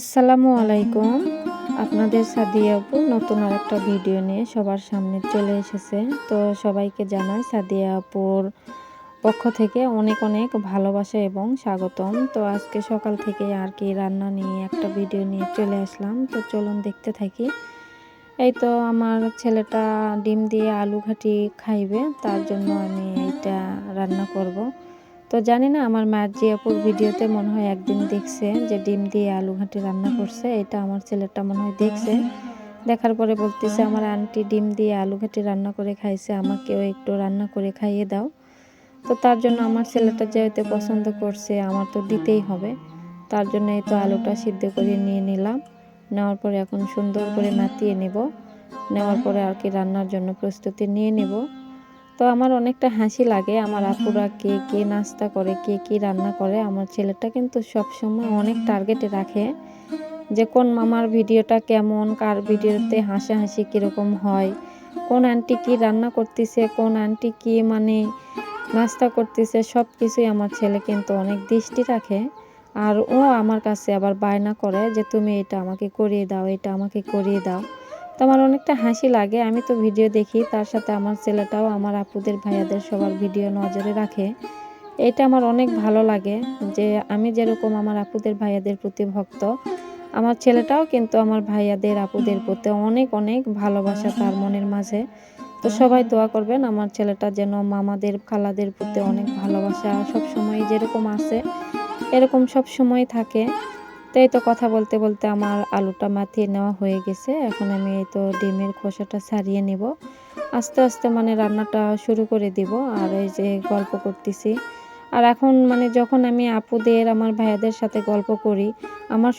আসসালামু আলাইকুম। আপনাদের সাদিয়া আপু নতুন আর একটা ভিডিও নিয়ে সবার সামনে চলে এসেছে। তো সবাইকে জানাই সাদিয়া আপুর পক্ষ থেকে অনেক অনেক ভালোবাসা এবং স্বাগতম। তো আজকে সকাল থেকে আর কি রান্না নিয়ে একটা ভিডিও নিয়ে চলে আসলাম। তো চলুন দেখতে থাকি। এই তো আমার ছেলেটা ডিম দিয়ে আলু ঘাটি খাইবে, তার জন্য আমি এইটা রান্না করব। তো জানি না, আমার মায়ের জিয়াপুর ভিডিওতে মনে হয় একদিন দেখছে যে ডিম দিয়ে আলু ঘাঁটি রান্না করছে, এটা আমার ছেলেটা মনে হয় দেখছে। দেখার পরে বলতেছে, আমার আন্টি ডিম দিয়ে আলু ঘাঁটি রান্না করে খাইছে, আমাকেও একটু রান্না করে খাইয়ে দাও। তো তার জন্য আমার ছেলেটা যেহেতু পছন্দ করছে, আমার তো দিতেই হবে। তার জন্য এই তো আলুটা সিদ্ধ করে নিয়ে নিলাম। নেওয়ার পরে এখন সুন্দর করে মাতিয়ে নেব। নেওয়ার পরে আর কি রান্নার জন্য প্রস্তুতি নিয়ে নেব। তো আমার অনেকটা হাসি লাগে। আমার আপুরা কে কে নাস্তা করে, কে, কি রান্না করে, আমার ছেলেটা কিন্তু সব সময় অনেক টার্গেটে রাখে। যে কোন মামার ভিডিওটা কেমন, কার ভিডিওতে হাসাহাসি কীরকম হয়, কোন আন্টি কি রান্না করতেছে, কোন আন্টি কি মানে নাস্তা করতেছে সব কিছুই আমার ছেলে কিন্তু অনেক দৃষ্টি রাখে। আর ও আমার কাছে আবার বায়না করে যে, তুমি এটা আমাকে করিয়ে দাও, এটা আমাকে করিয়ে দাও। তো আমার অনেকটা হাসি লাগে। আমি তো ভিডিও দেখি, তার সাথে আমার ছেলেটাও, আমার আপুদের ভাইয়াদের সবার ভিডিও নজরে রাখে। এটা আমার অনেক ভালো লাগে যে আমি যেরকম আমার আপুদের ভাইয়াদের প্রতি ভক্ত, আমার ছেলেটাও কিন্তু আমার ভাইয়াদের, আপুদের প্রতি অনেক অনেক ভালোবাসা তার মনের মাঝে। তো সবাই দোয়া করবেন আমার ছেলেটা যেন মামাদের, খালাদের প্রতি অনেক ভালোবাসা সব সময় যেরকম আছে, এরকম সব সময় থাকে। তো এই তো কথা বলতে বলতে আমার আলুটা মাথিয়ে নেওয়া হয়ে গেছে। এখন আমি এই তো ডিমের খোসাটা ছাড়িয়ে নিব। আস্তে আস্তে মানে রান্নাটা শুরু করে দিব আর এই যে গল্প করতেছি। আর এখন মানে যখন আমি আপুদের, আমার ভাইয়াদের সাথে গল্প করি, আমার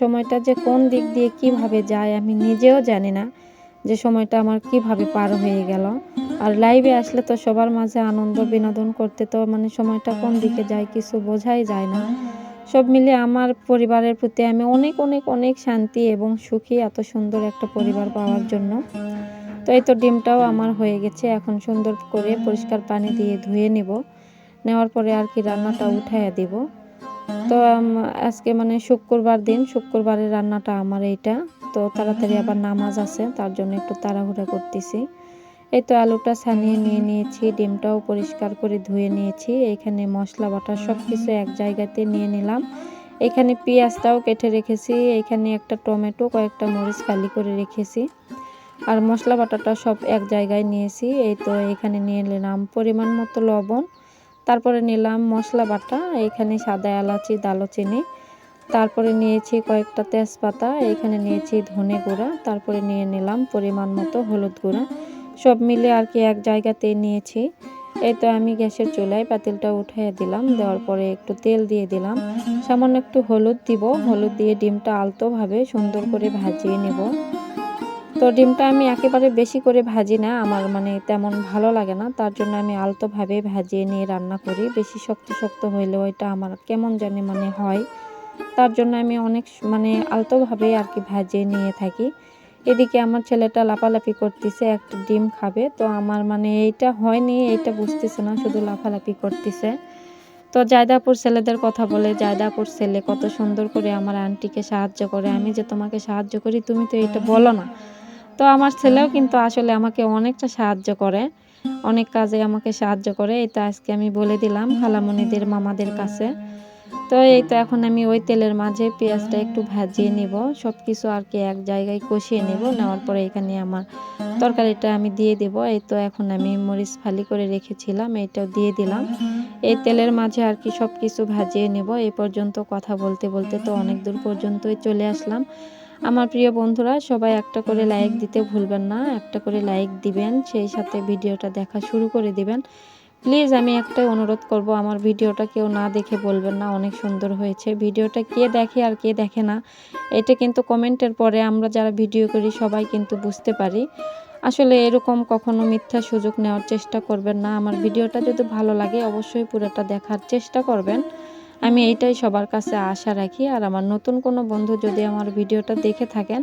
সময়টা যে কোন দিক দিয়ে কীভাবে যায় আমি নিজেও জানি না। যে সময়টা আমার কীভাবে পার হয়ে গেল। আর লাইভে আসলে তো সবার মাঝে আনন্দ বিনোদন করতে তো মানে সময়টা কোন দিকে যায় কিছু বোঝাই যায় না। সব মিলে আমার পরিবারের প্রতি আমি অনেক অনেক অনেক শান্তি এবং সুখী এত সুন্দর একটা পরিবার পাওয়ার জন্য। তো এই তো ডিমটাও আমার হয়ে গেছে, এখন সুন্দর করে পরিষ্কার পানি দিয়ে ধুয়ে নেব। নেওয়ার পরে আর কি রান্নাটা উঠাইয়া দেব। তো আজকে মানে শুক্রবার দিন, শুক্রবারের রান্নাটা আমার এইটা। তো তাড়াতাড়ি আবার নামাজ আছে, তার জন্য একটু তাড়াহুড়া করতেছি। এই তো আলুটা ছানিয়ে নিয়ে নিয়েছি, ডিমটাও পরিষ্কার করে ধুয়ে নিয়েছি। এখানে মশলা বাটা সব কিছু এক জায়গাতে নিয়ে নিলাম। এখানে পেঁয়াজটাও কেটে রেখেছি, এখানে একটা টমেটো, কয়েকটা মরিচ খালি করে রেখেছি। আর মশলা বাটাটা সব এক জায়গায় নিয়েছি, এই তো এখানে নিয়ে নিলাম পরিমাণ মতো লবণ। তারপরে নিলাম মশলা, বাটা, এখানে সাদা এলাচি, দালচিনি। তারপরে নিয়েছি কয়েকটা তেজপাতা, এখানে নিয়েছি ধনে গুঁড়া। তারপরে নিয়ে নিলাম পরিমাণ মতো হলুদ গুঁড়া। সব মিলে আর কি এক জায়গাতে নিয়েছি। এই তো আমি গ্যাসের চুলায় পাতিলটা উঠিয়ে দিলাম, দেওয়ার পরে একটু তেল দিয়ে দিলাম। সামান্য একটু হলুদ দিব, হলুদ দিয়ে ডিমটা আলতোভাবে সুন্দর করে ভাজিয়ে নেব। তো ডিমটা আমি একেবারে বেশি করে ভাজি না, আমার মানে তেমন ভালো লাগে না, তার জন্য আমি আলতোভাবে ভাজিয়ে নিয়ে রান্না করি। বেশি শক্ত শক্ত হইলেও এটা আমার কেমন জানি মানে হয়। তার জন্য আমি অনেক মানে আলতোভাবে আর কি ভাজিয়ে নিয়ে থাকি। এদিকে আমার ছেলেটা লাফালাফি করতেছে, একটা ডিম খাবে। তো আমার মানে এইটা হয়নি, এইটা বুঝতেছে না, শুধু লাফালাফি করতেছে। তো জায়দাপুর ছেলেদের কথা বলে, জায়দাপুর ছেলে কত সুন্দর করে আমার আন্টিকে সাহায্য করে। আমি যে তোমাকে সাহায্য করি, তুমি তো এইটা বলো না। তো আমার ছেলেও কিন্তু আসলে আমাকে অনেকটা সাহায্য করে, অনেক কাজে আমাকে সাহায্য করে। এটা আজকে আমি বলে দিলাম খালামণিদের মামাদের কাছে। তো এই তো এখন আমি ওই তেলের মাঝে পেঁয়াজটা একটু ভাজিয়ে নিব। সব কিছু আর কি এক জায়গায় কষিয়ে নেব। নেওয়ার পরে এখানে আমার তরকারিটা আমি দিয়ে দেব। এই তো এখন আমি মরিচ ফালি করে রেখেছিলাম, এইটাও দিয়ে দিলাম। এই তেলের মাঝে আর কি সব কিছু ভাজিয়ে নেব। এই পর্যন্ত কথা বলতে বলতে তো অনেক দূর পর্যন্তই চলে আসলাম। আমার প্রিয় বন্ধুরা, সবাই একটা করে লাইক দিতে ভুলবেন না। একটা করে লাইক দিবেন, সেই সাথে ভিডিওটা দেখা শুরু করে দিবেন। প্লিজ আমি একটাই অনুরোধ করব, আমার ভিডিওটা কেউ না দেখে বলবেন না, অনেক সুন্দর হয়েছে। ভিডিওটা কে দেখে আর কে দেখে না, এটা কিন্তু কমেন্টের পরে আমরা যারা ভিডিও করি সবাই কিন্তু বুঝতে পারি। আসলে এরকম কখনো মিথ্যা সুযোগ নেওয়ার চেষ্টা করবেন না। আমার ভিডিওটা যদি ভালো লাগে অবশ্যই পুরোটা দেখার চেষ্টা করবেন। আমি এইটাই সবার কাছে আশা রাখি। আর আমার নতুন কোনো বন্ধু যদি আমার ভিডিওটা দেখে থাকেন,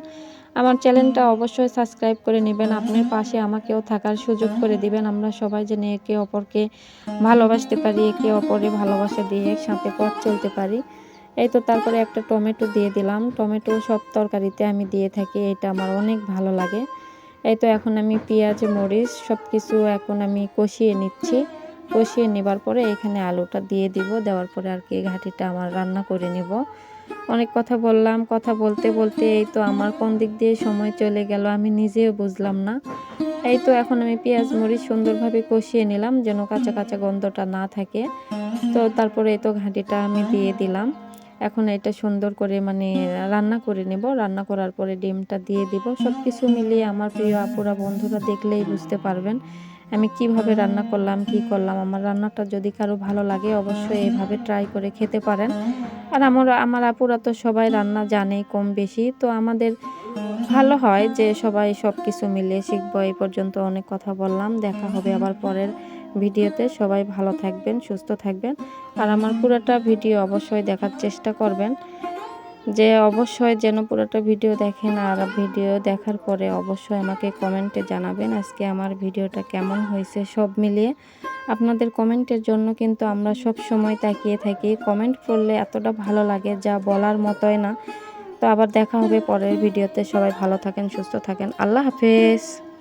আমার চ্যানেলটা অবশ্যই সাবস্ক্রাইব করে নেবেন। আপনার পাশে আমাকেও থাকার সুযোগ করে দিবেন। আমরা সবাই যেন একে অপরকে ভালোবাসতে পারি, একে অপরে ভালোবাসা দিয়ে একসাথে পথ চলতে পারি। এই তো তারপরে একটা টমেটো দিয়ে দিলাম। টমেটো সব তরকারিতে আমি দিয়ে থাকি, এটা আমার অনেক ভালো লাগে। এই তো এখন আমি পেঁয়াজ, মরিচ সব কিছু এখন আমি কষিয়ে নিচ্ছি। কষিয়ে নেবার পরে এখানে আলুটা দিয়ে দিব। দেওয়ার পরে আর কি ঘাটিটা আমার রান্না করে নেব। অনেক কথা বললাম, কথা বলতে বলতে এই তো আমার কোন দিক দিয়ে সময় চলে গেল আমি নিজেও বুঝলাম না। এই তো এখন আমি পেঁয়াজ মরিচ সুন্দরভাবে কষিয়ে নিলাম যেন কাঁচা কাঁচা গন্ধটা না থাকে। তো তারপরে এই তো ঘাঁটিটা আমি দিয়ে দিলাম। এখন এটা সুন্দর করে মানে রান্না করে নেব। রান্না করার পরে ডিমটা দিয়ে দিব। সব কিছু মিলিয়ে আমার প্রিয় আপুরা বন্ধুরা দেখলেই বুঝতে পারবেন আমি কীভাবে রান্না করলাম, কি করলাম, আমার রান্নাটা যদি কারও ভালো লাগে অবশ্যই এইভাবে ট্রাই করে খেতে পারেন। আর আমার আমার আপুরা তো সবাই রান্না জানেই কম বেশি, তো আমাদের ভালো হয় যে সবাই সব কিছু মিলিয়ে শিখব। এই পর্যন্ত অনেক কথা বললাম, দেখা হবে আবার পরের ভিডিওতে। সবাই ভালো থাকবেন, সুস্থ থাকবেন। আর আমার পুরোটা ভিডিও অবশ্যই দেখার চেষ্টা করবেন। যে অবশ্যই যেন পুরোটা ভিডিও দেখেন আর ভিডিও দেখার পরে অবশ্যই আমাকে কমেন্টে জানাবেন আজকে আমার ভিডিওটা কেমন হয়েছে সব মিলিয়ে। আপনাদের কমেন্টের জন্য কিন্তু আমরা সব সময় তাকিয়ে থাকি। কমেন্ট করলে এতটা ভালো লাগে যা বলার মতোই না। তো আবার দেখা হবে পরের ভিডিওতে। সবাই ভালো থাকেন, সুস্থ থাকেন। আল্লাহ হাফেজ।